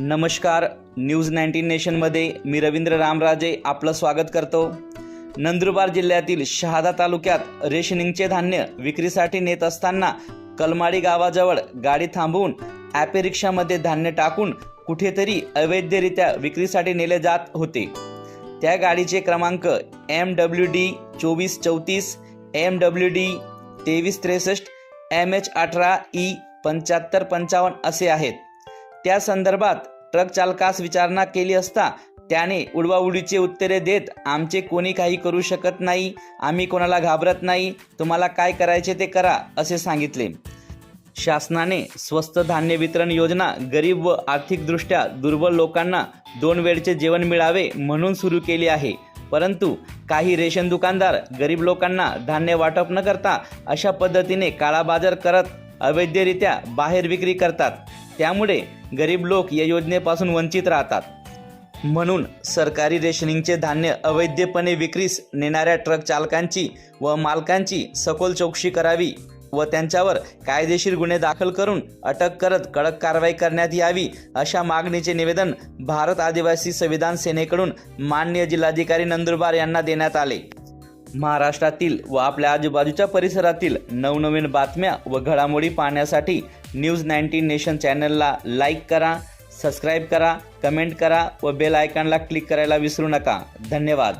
नमस्कार news nineteen नेशनमध्ये मी रवींद्र रामराजे आपलं स्वागत करतो. नंदुरबार जिल्ह्यातील शहादा तालुक्यात रेशनिंगचे धान्य विक्रीसाठी नेत असताना कलमाडी गावाजवळ गाडी थांबवून ॲपे रिक्षामध्ये धान्य टाकून कुठेतरी अवैधरित्या विक्रीसाठी नेले जात होते. त्या गाडीचे क्रमांक एम डब्ल्यू डी चोवीस चौतीस एम डब्ल्यू डी तेवीस त्रेसष्ट एम एच अठरा ई पंच्याहत्तर पंचावन्न असे आहेत. त्या संदर्भात ट्रक चालकास विचारणा केली असता त्याने उडवाउडीचे उत्तरे देत आमचे कोणी काही करू शकत नाही आम्ही कोणाला घाबरत नाही तुम्हाला काय करायचे ते करा असे सांगितले. शासनाने स्वस्त धान्य वितरण योजना गरीब व आर्थिकदृष्ट्या दुर्बल लोकांना दोन वेळचे जेवण मिळावे म्हणून सुरू केली आहे. परंतु काही रेशन दुकानदार गरीब लोकांना धान्य वाटप न करता अशा पद्धतीने काळाबाजार करत अवैधरित्या बाहेर विक्री करतात. त्यामुळे गरीब लोक या योजनेपासून वंचित राहतात. म्हणून सरकारी रेशनिंगचे धान्य अवैधपणे विक्रीस नेणाऱ्या ट्रक चालकांची व मालकांची सखोल चौकशी करावी व त्यांच्यावर कायदेशीर गुन्हे दाखल करून अटक करत कडक कारवाई करण्यात यावी अशा मागणीचे निवेदन भारत आदिवासी संविधान सेनेकडून मान्य जिल्हाधिकारी नंदुरबार यांना देण्यात आले. महाराष्ट्रातील व आपल्या आजूबाजूच्या परिसरातील नवनवीन बातम्या व घडामोडी पाहण्यासाठी न्यूज नाईन्टीन नेशन चॅनलला लाईक करा सबस्क्राईब करा कमेंट करा व बेल आयकॉनला क्लिक करायला विसरू नका. धन्यवाद.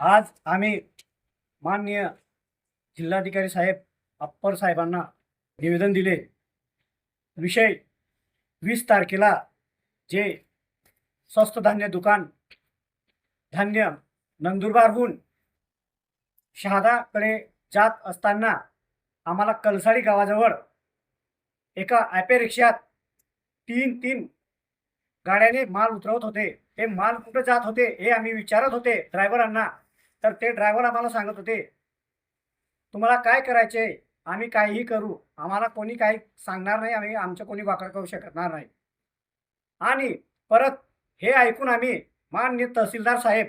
आज आम्ही माननीय जिल्हाधिकारी साहेब अप्पर साहेबांना निवेदन दिले. विषय वीस तारखेला जे स्वस्त धान्य दुकान धान्य नंदुरबारहून शहादाकडे जात असताना आम्हाला कलसाडी गावाजवळ एका ॲपे रिक्षात तीन तीन गाड्याने माल उतरवत होते. ते माल कुठे जात होते हे आम्ही विचारत होते ड्रायव्हरांना तर ते ड्रायव्हर आम्हाला सांगत होते तुम्हाला काय करायचे? आम्ही काहीही करू. आम्हाला कोणी काही सांगणार नाही. आम्ही आमचं कोणी वाकड करू शकणार नाही. आणि परत हे ऐकून आम्ही माननीय तहसीलदार साहेब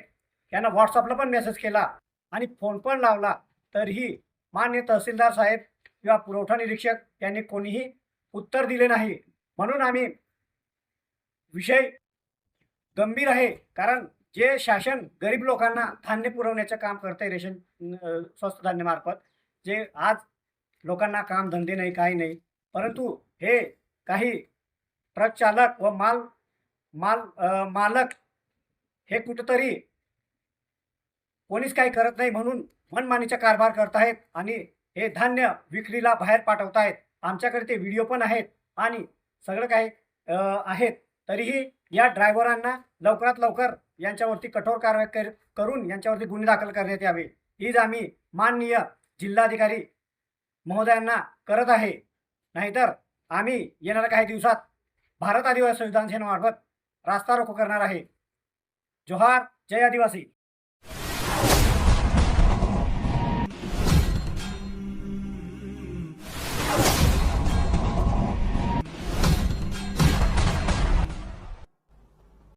यांना व्हॉट्सअपला पण मेसेज केला आणि फोन पण लावला. तरीही माननीय तहसीलदार साहेब किंवा पुरवठा निरीक्षक यांनी कोणीही उत्तर दिले नाही. म्हणून आम्ही विषय गंभीर आहे. कारण जे शासन गरीब लोकांना धान्य पुरवण्याचं काम करते रेशन स्वस्त धान्यमार्फत जे आज लोकांना काम धंदे नाही काही नाही परंतु हे काही ट्रक चालक व माल माल मालक हे कुठंतरी कोणीच काही करत नाही म्हणून मनमानीचा कारभार करत आहेत आणि हे धान्य विक्रीला बाहेर पाठवत आहेत आमच्याकडे ते व्हिडिओ पण आहेत आणि सगळं काही आहेत. तरीही या ड्रायव्हरांना लवकरात लवकर यांच्यावरती कठोर कारवाई कर करून यांच्यावरती गुन्हे दाखल करण्यात यावे. हीच आम्ही माननीय जिल्हाधिकारी महोदयांना करत आहे. नाहीतर आम्ही येणाऱ्या काही दिवसात भारत आदिवासी संविधान सेनेमार्फत रास्ता रोको करणार आहे. जोहार जय आदिवासी.